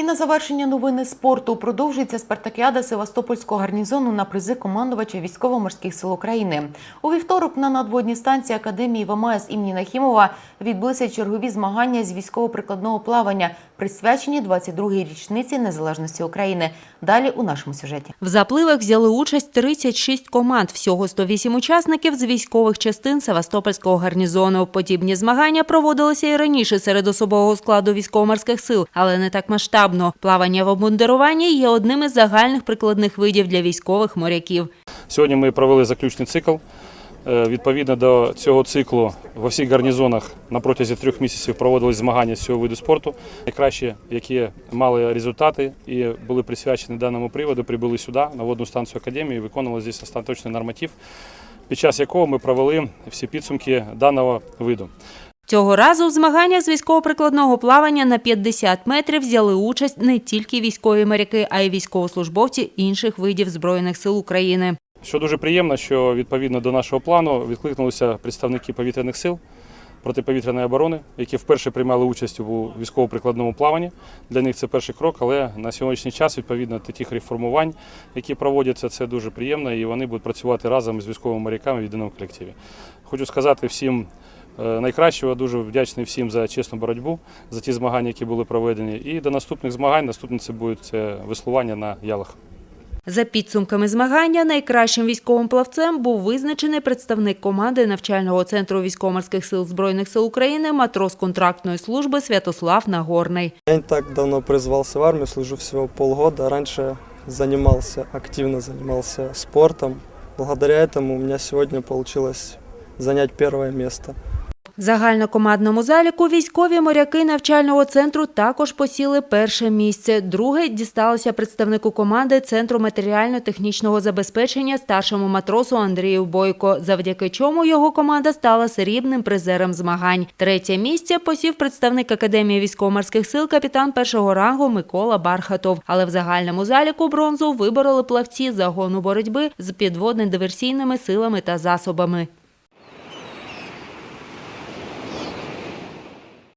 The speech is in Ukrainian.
І на завершення новини спорту продовжується спартакіада Севастопольського гарнізону на призи командувача військово-морських сил України. У вівторок на надводній станції Академії ВМС імені Нахімова відбулися чергові змагання з військово-прикладного плавання, присвячені 22-й річниці незалежності України. Далі у нашому сюжеті. В запливах взяли участь 36 команд, всього 108 учасників з військових частин Севастопольського гарнізону. Подібні змагання проводилися і раніше серед особового складу військово-морських сил, але не так масштабно. Плавання в обмундируванні є одним із загальних прикладних видів для військових моряків. Сьогодні ми провели заключний цикл. Е, Відповідно до цього циклу во всіх гарнізонах на протязі трьох місяців проводились змагання з цього виду спорту. Найкращі, які мали результати і були присвячені даному приводу, прибули сюди, на водну станцію академії, і виконували здесь остаточний норматив, під час якого ми провели всі підсумки даного виду. Цього разу в змаганнях з військово-прикладного плавання на 50 метрів взяли участь не тільки військові моряки, а й військовослужбовці інших видів Збройних сил України. Що дуже приємно, що відповідно до нашого плану відкликнулися представники повітряних сил протиповітряної оборони, які вперше приймали участь у військово-прикладному плаванні. Для них це перший крок, але на сьогоднішній час, відповідно до тих реформувань, які проводяться, це дуже приємно, і вони будуть працювати разом з військовими моряками в єдиному колективі. Хочу сказати всім. е, Найкращого дуже вдячний всім за чесну боротьбу, за ті змагання, які були проведені. І до наступних змагань наступне це буде веслування на ялах. За підсумками змагання найкращим військовим плавцем був визначений представник команди навчального центру військово-морських сил Збройних сил України, матрос контрактної служби Святослав Нагорний. Я не так давно призвался в армию, служу всего полгода. Раньше занимался, активно занимался спортом. Благодаря этому у меня сегодня получилось занять первое место. Загальнокомандному заліку військові моряки навчального центру також посіли перше місце. Друге дісталося представнику команди Центру матеріально-технічного забезпечення старшому матросу Андрію Бойко, завдяки чому його команда стала срібним призером змагань. Третє місце посів представник Академії військово-морських сил капітан першого рангу Микола Бархатов. Але в загальному заліку бронзу вибороли плавці загону боротьби з підводно-диверсійними силами та засобами.